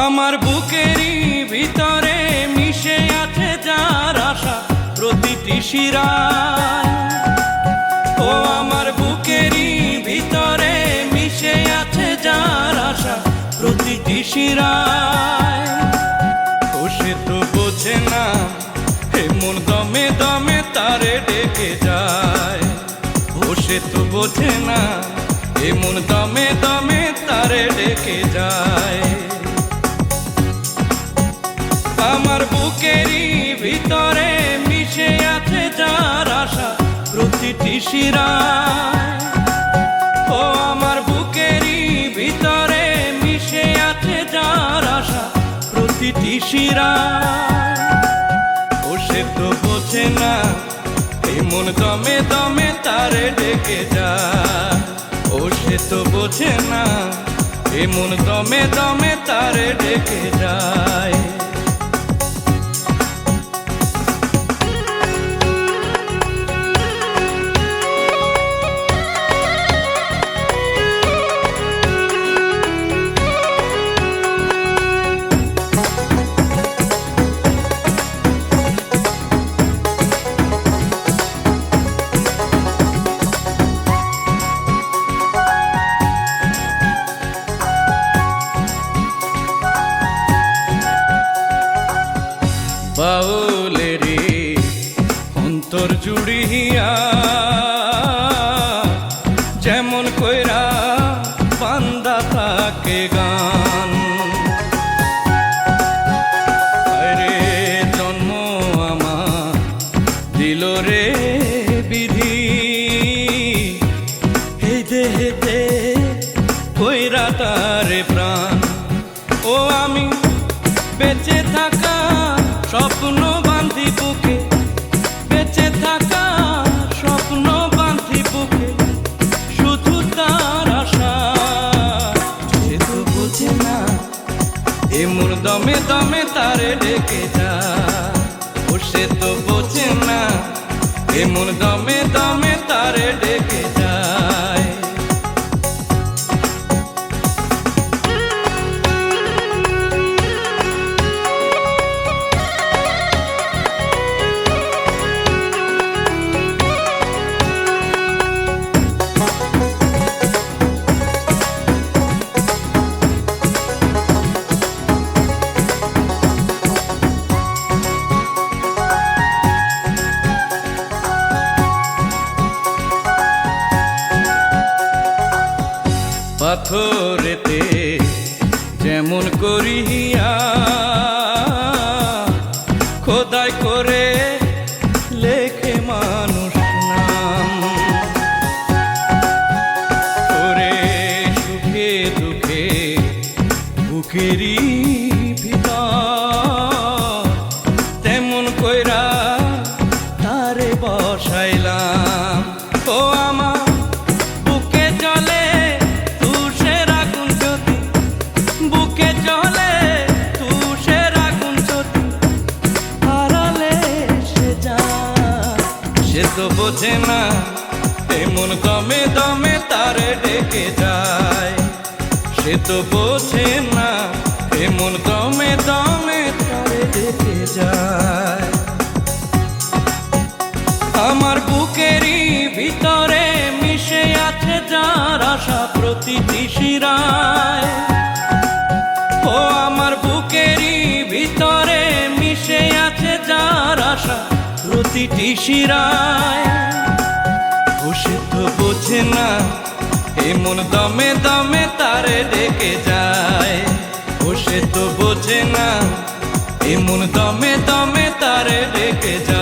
আমার বুকেরই ভিতরে মিশে আছে যার আশা, প্রতিটি শিরায় ও আমার বুকেরই ভিতরে মিশে আছে যার আশা, প্রতিটি সে তো বোঝে না, এমন দমে দমে তারে ডেকে যায়। বোঝে না, এমন দমে দমে তারে ডেকে যায়। বুকেরই ভিতরে মিশে আছে যার আশা প্রতিটি শিরায়। ও আমার বুকেরই ভিতরে মিশে আছে যার আশা প্রতিটি শিরায়। ও সে তো বোঝে না এমন দমে দমে তারে ডেকে যায়। ও সে তো বোঝে না এমন দমে দমে তারে ডেকে যায়। জুড়িয়া। যেমন কইরা বান্দা থাকে গান। রে জন্ম আমার দিল রে বিধি। এই দেহেতে কইরা তারে প্রাণ। ও আমি বেঁচে থাকা স্বপ্ন বান্ধি বুকে এমন পাথরেতে যেমন করিয়া খোদাই করে লেখে মানুষ নাম। করে সুখে, দুঃখে ভিতর তেমন কইরা তারে বসাইলাম। ও আমার তো বোঝে না এমন দমে দমে তারে ডেকে যায়। সে তো বোঝে না এমন দমে দমে তারে ডেকে যায়। আমার বুকেরই ভিতরে মিশে আছে যার আশা প্রতিটি শিরায়। প্রতিটি শিরায়। সে তো বোঝে না এমন দমে দমে তারে ডেকে যায়। ও তো বোঝে না এমন দমে দমে তারে ডেকে যায়।